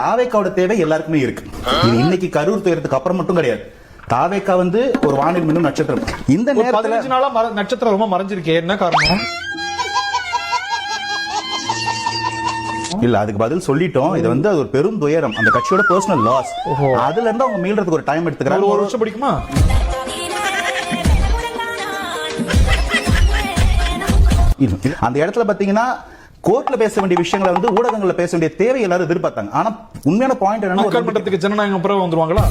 தாவேக்காவோட தேவை எல்லாருக்குமே இருக்கு. இன்னைக்கு கரூர் துயரத்துக்கு அப்புறம் மட்டும் கிடையாது. தாவேக்கா வந்து ஒரு வானில் மின்னும் நட்சத்திரம். இந்த நேரத்துல நாளா நட்சத்திரம் ரொம்ப மறைஞ்சிருக்கே என்ன காரணம்? இல்ல அதுக்கு பதில் சொல்லிட்டோம். இது வந்து அது ஒரு பெரும் துயரம். அந்த கட்சியோட பர்சனல் லாஸ். அதுல இருந்து அவங்க மீள்றதுக்கு ஒரு டைம் ஒரு ஒரு எடுத்துக்கிறாங்க வருஷம் பிடிக்குமா. அந்த இடத்துல பாத்தீங்கன்னா கோர்ட்ல பேச வேண்டிய விஷயங்களை வந்து ஊடகங்கள்ல பேச வேண்டிய தேவை எல்லாரும் எதிர்பார்த்தாங்க. ஆனா உண்மையான பாயிண்ட் என்னன்னா மன்றத்துக்கு ஜனநாயகம் பிறகு வந்துருவாங்களா?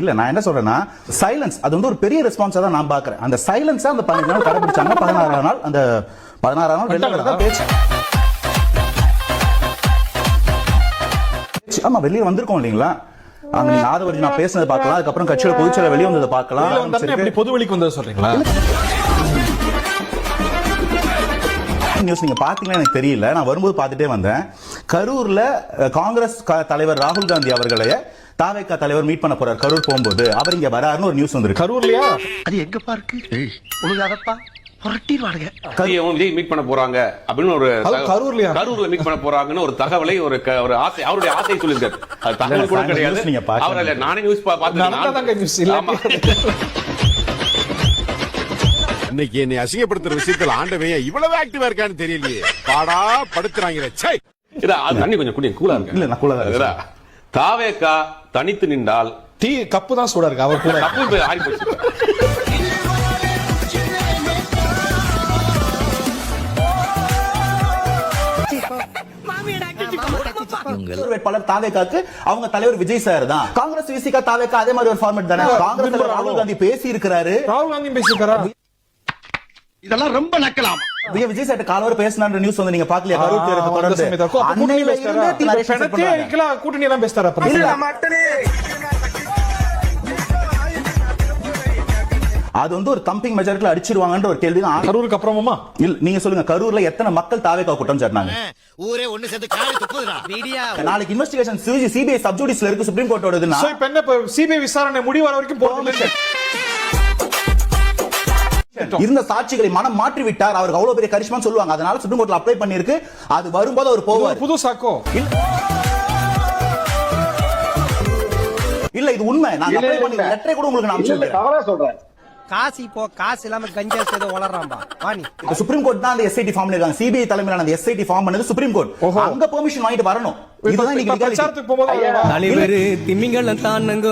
இல்ல நான் என்ன சொல்றேன்னா சைலன்ஸ் அது வந்து ஒரு பெரிய ரெஸ்பான்ஸா தான் நான் பாக்குறேன் அந்த சைலன்ஸா அந்த பதினஞ்சு நாள் கடைபிடிச்சாங்க. பதினாறாம் நாள் அந்த பதினாறாம் நாள் வரதா பேச்சு. ஆமா வெளியே வந்திருக்கோம் இல்லீங்களா? அங்க நீங்க ஆதவரி நான் பேசுனதை பார்க்கலாம். அதுக்கப்புறம் கட்சியோட பொதுச்செயலர் வெளியே வந்ததை பார்க்கலாம். பொது வெளிக்கு வந்தது சொல்றீங்களா? நியூஸ் நீங்க பாத்தீங்கன்னா எனக்கு தெரியல. நான் வரும்போது பார்த்துட்டே வந்தேன். கரூர்ல காங்கிரஸ் தலைவர் ராகுல் காந்தி அவர்களைய தாவேக்கா தலைவர் மீட் பண்ண போறார். கரூர் போகும்போது அவர் இங்க வராருன்னு ஒரு நியூஸ் வந்திருக்கு. கரூர்லயா? அது விஜயும் விஜய் மீட் பண்ண போறாங்க அப்படின்னு ஒரு கரூர்லயா? கரூர்ல மீட் பண்ண போறாங்கன்னு ஒரு தகவலை ஒரு ஆசை அவருடைய ஆசை சொல்லியிருக்காரு. அது தகவல் கூட கிடையாது. நானே நியூஸ் நடந்தாதாங்க இன்னைக்கு என்னை அசிங்கப்படுத்துற விஷயத்துல ஆண்டவன் இவ்வளவு ஆக்டிவா இருக்கான்னு தெரியலையே? பாடா படுத்துறாங்க சை தண்ணி கொஞ்சம் குடி கூலா இருக்கு இல்ல, நான் தான் இருக்கேன். தாவேக்கா தனித்து நின்றால் டீ கப்பு தான் சூடா இருக்கு அவர் கூட. போய் ஆறி போச்சு. வேட்பாளர் தாவேக்காக்கு அவங்க தலைவர் விஜய் சார் தான். காங்கிரஸ் விசிகா தாவேக்கா அதே மாதிரி ஒரு ஃபார்மேட் தானே? காங்கிரஸ் ராகுல் காந்தி பேசி இருக்கிறாரு ராகுல் காந்தி பேசியிருக்காரா? இதெல்லாம் ரொம்ப நக்கலாம்? விஜய் சார் காலவர் பேசினான்ற நியூஸ் வந்து நீங்க பாக்கலையா கரூர் தேர்தலை தொடர்ந்து. கூட்டணி அன்னையில? இருந்தே எல்லாம் பேசுறாரா? அது வந்து ஒரு தம்பிங் மெஜாரிட்டில அடிச்சிருவாங்கன்ற ஒரு கேள்வி தான் கரூருக்கு அப்புறமா இல்ல நீங்க சொல்லுங்க. கரூர்ல எத்தனை மக்கள் தாவேக்கா குற்றம் சாட்டினாங்க? ஊரே ஒண்ணு சேர்ந்து காரி துப்புதுடா. மீடியா. நாளைக்கு இன்வெஸ்டிகேஷன் சிபிஐ சப்ஜூடிஸ்ல இருக்கு சுப்ரீம் கோர்ட்டோடதுன்னா சோ இப்ப என்ன சிபிஐ விசாரணை முடிவு வர வரைக்கும் போகல இருந்த சாட்சிகளை மனம் மாற்றி விட்டார் அவருக்கு அவ்வளவு பெரிய கரிஷ்மான்னு சொல்லுவாங்க. அதனால சுப்ரீம் கோர்ட்ல அப்ளை பண்ணிருக்கு அது வரும்போது அவர் போவார். புது சாக்கோ. இல்ல. இது உண்மை. நான் அப்ளை பண்ணி லெட்டரை கூட உங்களுக்கு நான் அனுப்பிச்சிருக்கேன் காசு இப்போ காசு இல்லாம கஞ்சா செய்து வளர்றான்பா? வாணி இப்ப சுப்ரீம் கோர்ட் தான் அந்த எஸ்ஐடி ஃபார்ம் இருக்காங்க. சிபிஐ தலைமையிலான அந்த எஸ்ஐடி ஃபார்ம் பண்ணது சுப்ரீம் கோர்ட். அங்க பெர்மிஷன் வாங்கிட்டு வரணும். இதுதான் legality. பிரச்சாரத்துக்கு போகும்போது தலைவர் திமிங்கலம் தானுங்க.